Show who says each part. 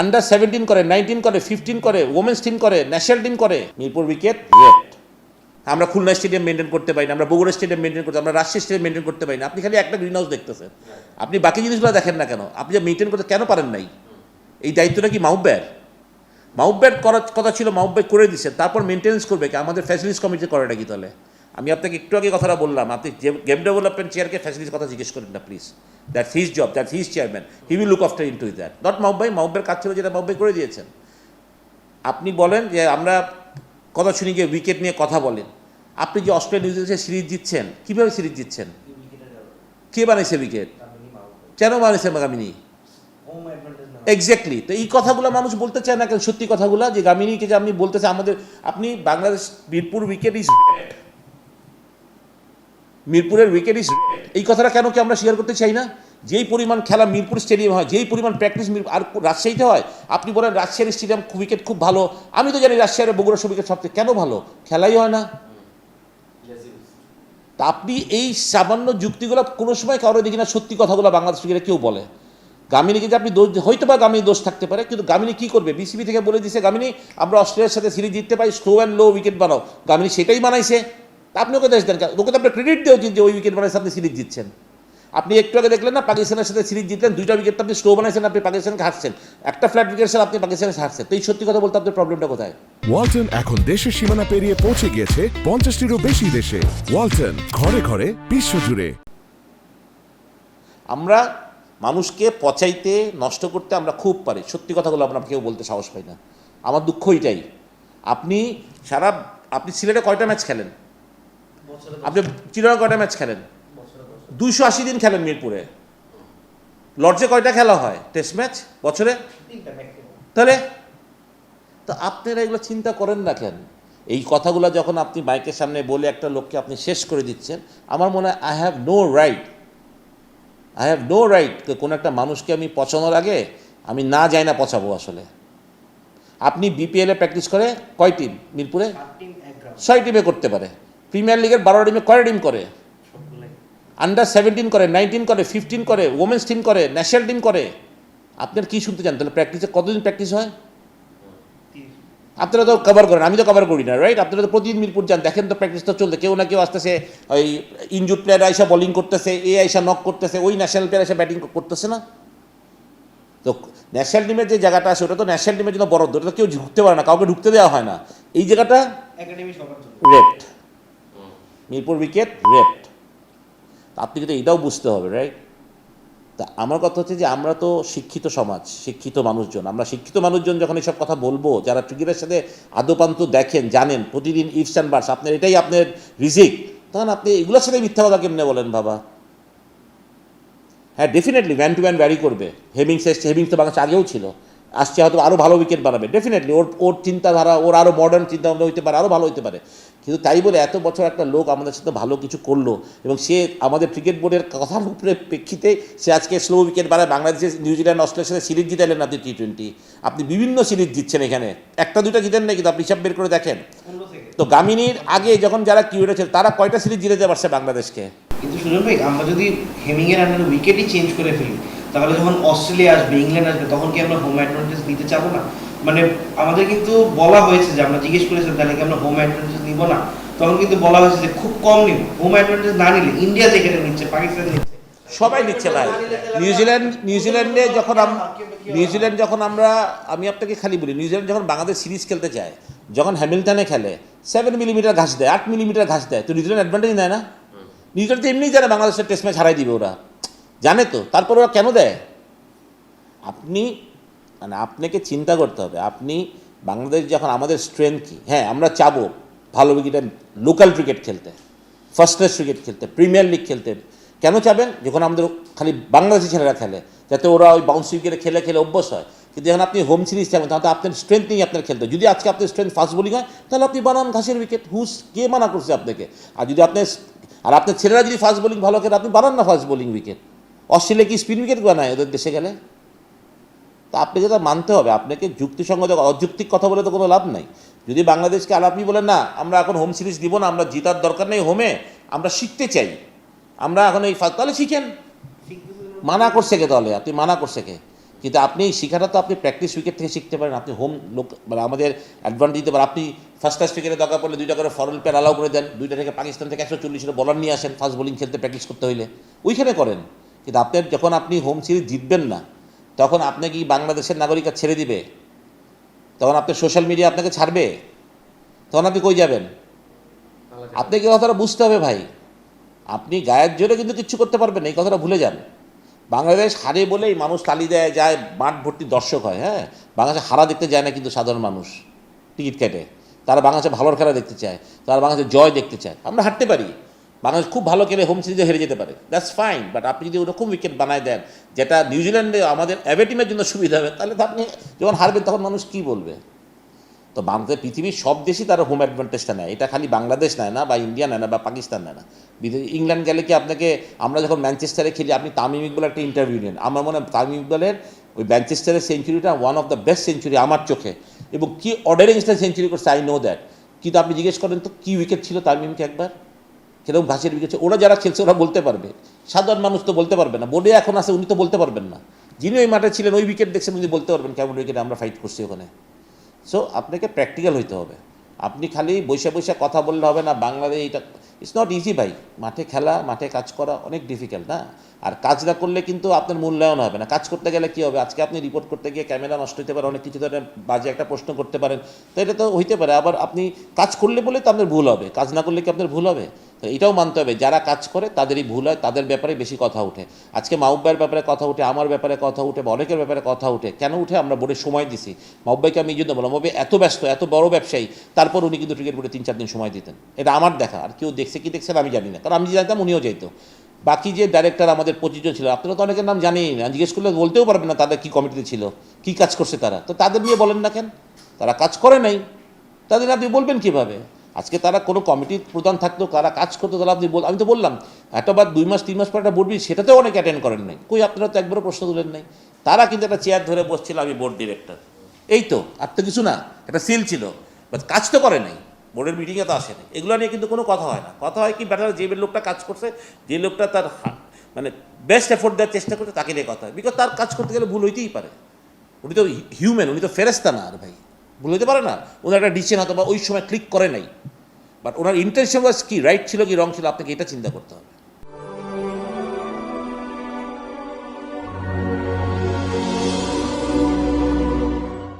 Speaker 1: Under seventeen করে nineteen করে fifteen করে ওমেন্স টিম করে ন্যাশনাল টিম করে, মিরপুর উইকেট রেড আমরা খুলনা স্টেডিয়াম মেনটেন করতে পারি না, আমরা বগুড়া স্টেডিয়াম মেনটেন করতে আমরা রাজশাহী স্টেডিয়াম মেনটেন করতে পারি না। আপনি খালি একটা গ্রিন হাউস দেখতেছেন। আপনি বাকি জিনিসগুলো দেখেন না কেন? আপনি যে মেনটেন করতে কেন পারেন নাই? এই দায়িত্বটা কি মাউব্যার মাউব্যার করার কথা ছিল মাউব্যার করে দিচ্ছেন তারপর মেনটেন্স করবে কি? আমাদের ফ্যাসিলিটিস কমিটি করাটা কি তাহলে? আমি আপনাকে একটু আগে কথাটা বললাম, আপনি গেম ডেভেলপমেন্ট চেয়ারকে ফ্যাসিলিটিস কথা জিজ্ঞেস করেন না please that his job that his chairman he will look after into that not মাউব্বাই মাউব্বের কাজ ছিল যেটা মাউব্বাই করে দিয়েছেন। আপনি বলেন যে আমরা কথা শুনি গিয়ে উইকেট নিয়ে কথা বলেন। আপনি যে অস্ট্রেলিয়া নিউজিল্যান্ডে সিরিজ জিতছেন, কীভাবে সিরিজ জিতছেন? কে বানাইছে উইকেট কেন বানাইছে গামিনী এক্স্যাক্টলি তো এই কথাগুলো মানুষ বলতে চায় না কেন? সত্যি কথাগুলো যে গামিনীকে যে আপনি বলতেছে আমাদের আপনি বাংলাদেশ মিরপুর উইকেট ইজ মিরপুরের উইকেট রেড এই কথাটা কেন কি আমরা শেয়ার করতে চাই না? যেই পরিমাণ খেলা মিরপুর স্টেডিয়াম হয়, যেই পরিমাণ প্র্যাকটিস আর রাজশাহীতে হয়, আপনি বলেন রাজশাহীর স্টেডিয়াম উইকেট খুব ভালো। আমি তো জানি রাজশাহীর বগুড়া উইকেট সবচেয়ে কেন ভালো? খেলাই হয় না। তা আপনি এই সামান্য যুক্তিগুলো কোনো সময় কারও দেখি না সত্যি কথাগুলো বাংলাদেশ ক্রিকেটে কেউ বলে। গামিনীকে যে আপনি দোষ হয়তো বা গামিনী দোষ থাকতে পারে, কিন্তু গামিনী কী করবে? বিসিবি থেকে বলে দিছে, গামিনী, আমরা অস্ট্রেলিয়ার সাথে সিরিজ জিততে পারি, স্লো অ্যান্ড লো উইকেট বানাও। গামিনী সেটাই বানাইছে আপনি ওকে দেশ দেন ওকে তো আপনি ক্রেডিট দেওয়া উচিত যে ওই উইকেট বানাইছে আপনি সিরিজ জিতছেন। আপনি একটু আগে দেখলেন না পাকিস্তানের সাথে সিরিজ জিতলেন দুইটা উইকেট আপনি স্লো বানাইছেন আপনি পাকিস্তানকে হারছেন। একটা ফ্ল্যাট উইকেট আপনি পাকিস্তানকে হারছেন। তো এই সত্যি কথা বলতে আপনার প্রবলেমটা কোথায়?
Speaker 2: ওয়ালটন এখন দেশের সীমানা পেরিয়ে পৌঁছে গিয়েছে পঞ্চাশটিরও বেশি দেশে। ওয়ালটন ঘরে ঘরে বিশ্ব বিশ্বজুড়ে।
Speaker 1: আমরা মানুষকে পচাইতে নষ্ট করতে আমরা খুব পারি। সত্যি কথাগুলো আপনার কেউ বলতে সাহস পাই না। আমার দুঃখ এটাই। আপনি সারা আপনি সিলেটে কয়টা ম্যাচ খেলেন? আপনি চিরাঙ্গা কয়টা ম্যাচ খেলেন? দুইশো আশি দিন খেলেন মিরপুরে। লর্ডসে কয়টা খেলা হয়? টেস্ট ম্যাচ বছরে? তাহলে? তো আপনারা এগুলো চিন্তা করেন না কেন? এই কথাগুলো যখন আপনি মাইকের সামনে বলে একটা লোককে আপনি শেষ করে দিচ্ছেন, আমার মনে হয় I have no right I have no right কোনো একটা মানুষকে আমি পচানোর আগে আমি না যাই না পচাবো আসলে। আপনি বিপিএলে প্র্যাকটিস করে কয় টিম মিরপুরে? ছয় টিমে করতে পারে। প্রিমিয়ার লিগের বারো টিমে কয় টিম করে? আন্ডার সেভেন্টিন করে নাইনটিন করে ফিফটিন করে ওমেন্স টিম করে ন্যাশনাল টিম করে। আপনার কি শুনতে চান? তাহলে প্র্যাকটিসে কতদিন প্র্যাকটিস হয়? আপনারা তো কভার করেন আমি তো কভার করি না রাইট আপনারা তো প্রতিদিন মিরপুর যান দেখেন তো প্র্যাকটিস তো চলতে কেউ না কেউ আসতেছে ওই ইনজুড প্লেয়ার আইসা বোলিং করতেছে এ আইসা নক করতেছে ওই ন্যাশনাল প্লেয়ার এসে ব্যাটিং করতেছে না? তো ন্যাশনাল টিমের যে জায়গাটা আছে ওটা তো ন্যাশনাল টিমের জন্য বরাদ্দ ওটা তো কেউ ঢুকতে পারে না কাউকে ঢুকতে দেওয়া হয় না। এই জায়গাটা রেড মিরপুর উইকেট রেড আপনি কিন্তু এটাও বুঝতে হবে রাইট তা আমার কথা হচ্ছে যে আমরা তো শিক্ষিত সমাজ, শিক্ষিত মানুষজন। আমরা শিক্ষিত মানুষজন যখন এসব কথা বলব, যারা ক্রিকেটের সাথে আদোপান্ত দেখেন, জানেন, প্রতিদিন ইফস অ্যান্ড বার্স আপনার এটাই আপনার রিজিক, তখন আপনি এগুলোর সাথে মিথ্যা কথা কেমনে বলেন বাবা? হ্যাঁ definitely man to man vary করবে। হেমিংস এসছে হেমিংস তো বাংলাদেশ আগেও ছিল। আসছে হয়তো আরও ভালো উইকেট বানাবে। ডেফিনেটলি ওর ওর চিন্তাধারা ওর আরও মডার্ন চিন্তাভাবনা হইতে পারে আরও ভালো হতে পারে। কিন্তু তাই বলে এত বছর একটা লোক আমাদের সাথে ভালো কিছু করল এবং সে আমাদের ক্রিকেট বোর্ডের কথার উপরে প্রেক্ষিতে সে আজকে স্লো উইকেট বানায় বাংলাদেশে নিউজিল্যান্ড অস্ট্রেলিয়ার সাথে সিরিজ জিতালেন আপনি টি টোয়েন্টি আপনি বিভিন্ন সিরিজ জিতছেন এখানে। একটা দুইটা জিতেন না কিন্তু আপনি হিসাব বের করে দেখেন। তো গামিনীর আগে যখন যারা কিউরেট ছিল তারা কয়টা সিরিজ জিতে পারছে বাংলাদেশকে?
Speaker 3: কিন্তু সুজন ভাই আমরা যদি হেমিং এর আন্ডারে উইকেটই চেঞ্জ করে ফেলি তাহলে যখন অস্ট্রেলিয়া আসবে ইংল্যান্ড আসবে তখন কি আমরা হোম অ্যাডভান্টেজ নিতে চাবো না? মানে আমাদের কিন্তু বলা হয়েছে যে আমরা জিজ্ঞেস করেছিলাম তাহলে কি আমরা হোম অ্যাডভান্টেজ নিব না? তখন কিন্তু বলা হয়েছে যে খুব কম নিব। হোম অ্যাডভান্টেজ না নিলে ইন্ডিয়া যেখানে নিচ্ছে পাকিস্তান নিচ্ছে।
Speaker 1: সবাই নিচ্ছে ভাই। নিউজিল্যান্ড নিউজিল্যান্ডে যখন নিউজিল্যান্ড যখন আমরা আমি আপনাকে খালি বলি নিউজিল্যান্ড যখন বাংলাদেশ সিরিজ খেলতে যায় যখন হ্যামিল্টনে খেলে সেভেন মিলিমিটার ঘাস দেয় আট মিলিমিটার ঘাস দেয় তো নিউজিল্যান্ড অ্যাডভান্টেজ নেয় না? নিউজিল্যান্ড তো এমনিই জানে বাংলাদেশের টেস্ট ম্যাচ হারাই দিবে ওরা। জানে তো, তারপর ওরা কেন দেয়? আপনি মানে আপনাকে চিন্তা করতে হবে। আপনি বাংলাদেশ যখন আমাদের স্ট্রেংথ কি? হ্যাঁ আমরা চাবো ভালো উইকেটে লোকাল ক্রিকেট খেলতে ফার্স্ট ক্লাস ক্রিকেট খেলতে প্রিমিয়ার লিগ খেলতে। কেন চাবেন? যখন আমাদের খালি বাংলাদেশি ছেলেরা খেলে, যাতে ওরা ওই বাউন্স উইকেটে খেলে খেলে অভ্যাস হয়। কিন্তু যখন আপনি হোম সিরিজ চাবেন তাহলে আপনার স্ট্রেংথ নিয়ে আপনার খেলতে যদি আজকে আপনার স্ট্রেংথ ফাস্ট বোলিং হয়, তাহলে আপনি বানান ঘাসের উইকেট হুস কে মানা করছে আপনাকে? আর যদি আপনার, আর আপনার ছেলেরা যদি ফাস্ট বোলিং ভালো খেলে, আপনি বানান না ফাস্ট বোলিং উইকেট অস্ট্রেলিয়া কি স্পিন উইকেট বানায় ওদের দেশে গেলে? তা আপনি যেটা মানতে হবে, আপনাকে যুক্তিসঙ্গত, অযৌক্তিক কথা বলে তো কোনো লাভ নাই। যদি বাংলাদেশকে আর আপনি বলেন, না, আমরা এখন হোম সিরিজ দিব না, আমরা জেতার দরকার নেই হোমে আমরা শিখতে চাই। আমরা এখন এই তাহলে শিখেন। মানা করছে কে তাহলে? আপনি মানা করছে কে? কিন্তু আপনি শেখাটা তো আপনি প্র্যাকটিস উইকেট থেকে শিখতে পারেন। আপনি হোম লোক মানে আমাদের অ্যাডভান্টেজ দিতে পারেন। আপনি ফার্স্ট ক্লাস উইকেটে দরকার পড়লে দুইটা করে ফরেন প্লেয়ার অ্যালাউ করে দেন। দুইটা থেকে পাকিস্তান থেকে একশো চল্লিশের বলার নিয়ে আসেন। ফাস্ট বোলিং খেলতে প্র্যাকটিস করতে হইলে। ওইখানে করেন। কিন্তু আপনার যখন আপনি হোম সিরিজ জিতবেন না তখন আপনি কি বাংলাদেশের নাগরিকরা ছেড়ে দিবে? তখন আপনার সোশ্যাল মিডিয়া আপনাকে ছাড়বে? তখন আপনি কই যাবেন? আপনাকে কথাটা বুঝতে হবে ভাই? আপনি গায়ের জোরে কিন্তু কিচ্ছু করতে পারবেন না এই কথাটা ভুলে যান। বাংলাদেশ হারে বলেই মানুষ তালি দেয় যায় মাঠ ভর্তি দর্শক হয় হ্যাঁ? বাংলাদেশে হারা দেখতে যায় না কিন্তু সাধারণ মানুষ টিকিট কেটে। তারা বাংলাদেশে ভালোর খেলা দেখতে চায় তারা বাংলাদেশে জয় দেখতে চায়। আমরা হারতে পারি। বাংলাদেশ খুব ভালো খেলে হোম সিরিজে হেরে যেতে পারে। দ্যাটস ফাইন বাট আপনি যদি ওরকম উইকেট বানায় দেন, যেটা নিউজিল্যান্ডে আমাদের অ্যাভে টিমের জন্য সুবিধা হবে, তাহলে তো আপনি যখন হারবেন তখন মানুষ কী বলবে? তো বাংলাদেশ, পৃথিবীর সব দেশই তারা হোম অ্যাডভান্টেজটা নেয়। এটা খালি বাংলাদেশ নেয় না, বা ইন্ডিয়া নেয় না, বা পাকিস্তান নেয় না। ইংল্যান্ড গেলে কি আপনাকে, আমরা যখন ম্যানচেস্টারে খেলি, আপনি তামিম ইকবাল একটা ইন্টারভিউ নেন। আমার মনে হয় তামিম ইকবালের ওই ম্যানচেস্টারের সেঞ্চুরিটা one of the best century আমার চোখে। এবং কি অর্ডারিং সেঞ্চুরি করছে আই নো দ্যাট কিন্তু আপনি জিজ্ঞেস করেন, তো কী উইকেট ছিল তামিমকে একবার? কীরকম ঘাসের উইকেট ওরা যারা খেলছে, ওরা বলতে পারবে। সাধারণ মানুষ তো বলতে পারবে না। বোর্ডে এখন আছে, উনি তো বলতে পারবেন না। যিনি ওই মাঠে ছিলেন, ওই উইকেট দেখছেন, উনি বলতে পারবেন কেমন উইকেটে আমরা ফাইট করছি ওখানে। সো আপনাকে প্র্যাকটিক্যাল হইতে হবে। আপনি খালি বৈশা বৈশা কথা বললে হবে না, বাংলাদেশ এটা ইটস নট ইজি ভাই। মাঠে খেলা, মাঠে কাজ করা অনেক ডিফিকাল্ট না? আর কাজ না করলে কিন্তু আপনার মূল্যায়ন হবে না। কাজ করতে গেলে কী হবে? আজকে আপনি রিপোর্ট করতে গিয়ে ক্যামেরা নষ্ট হতে পারে, অনেক কিছু ধরে বাজে একটা প্রশ্ন করতে পারেন। তো এটা তো হইতে পারে। আবার আপনি কাজ করলে বলে তো আপনার ভুল হবে। কাজ না করলে কি আপনার ভুল হবে? তো এটাও মানতে হবে, যারা কাজ করে তাদেরই ভুল হয়, তাদের ব্যাপারে বেশি কথা উঠে। আজকে মাউব্বাইয়ের ব্যাপারে কথা উঠে, আমার ব্যাপারে কথা উঠে, বা অনেকের ব্যাপারে কথা উঠে, কেন উঠে আমরা বোর্ডে সময় দিছি? মাউব্বাইকে আমি এই জন্য বললাম মাউব্বাই এত ব্যস্ত, এত বড় ব্যবসায়ী, তারপর উনি কিন্তু ক্রিকেট বোর্ডে তিন চার দিন সময় দিতেন। এটা আমার দেখা, আর কেউ দেখছে কি দেখছেন আমি জানি না, কারণ আমি জানতাম উনিও যেত। বাকি যে ডাইরেক্টর আমাদের পঁচিশ জন ছিল, আপনারা তো অনেকের নাম জানেই না, জিজ্ঞেস করলে বলতেও পারবেন না তাদের কী কমিটিতে ছিল, কী কাজ করছে তারা। তো তাদের নিয়ে বলেন না কেন? তারা কাজ করে নাই। তাদের আপনি বলবেন কীভাবে? আজকে তারা কোনো কমিটির প্রধান থাকতো তারা কাজ করতো তারা আপনি বল আমি তো বললাম একটা বার দুই মাস তিন মাস পর একটা বোর্ড মিটিং, সেটাতেও অনেকে অ্যাটেন্ড করেন নাই। কই আপনারা তো একবারও প্রশ্ন তুলেন নাই। তারা কিন্তু একটা চেয়ার ধরে বসছিল আমি বোর্ড ডিরেক্টর এই তো আর তো কিছু না একটা সিল ছিল। বাট কাজ তো করে নাই বোর্ডের মিটিংয়ে তো আসে নাই। এগুলো নিয়ে কিন্তু কোনো কথা হয় না। কথা হয় কি ব্যাটার যে লোকটা কাজ করছে যে লোকটা তার মানে বেস্ট এফোর্ট দেওয়ার চেষ্টা করছে তাকে নিয়ে কথা হয়। বিকজ তার কাজ করতে গেলে ভুল হইতেই পারে। উনি তো হিউম্যান উনি তো ফেরেস্তা না আর ভাই। ভুল হতে পারে না, ওনার একটা ডিসিশন হয়তো বা ওই সময় ক্লিক করে নাই। বাট ওনার ইন্টেনশন ওয়াজ কি রাইট ছিল কি রং ছিল, আপনাকে এটা চিন্তা করতে হবে।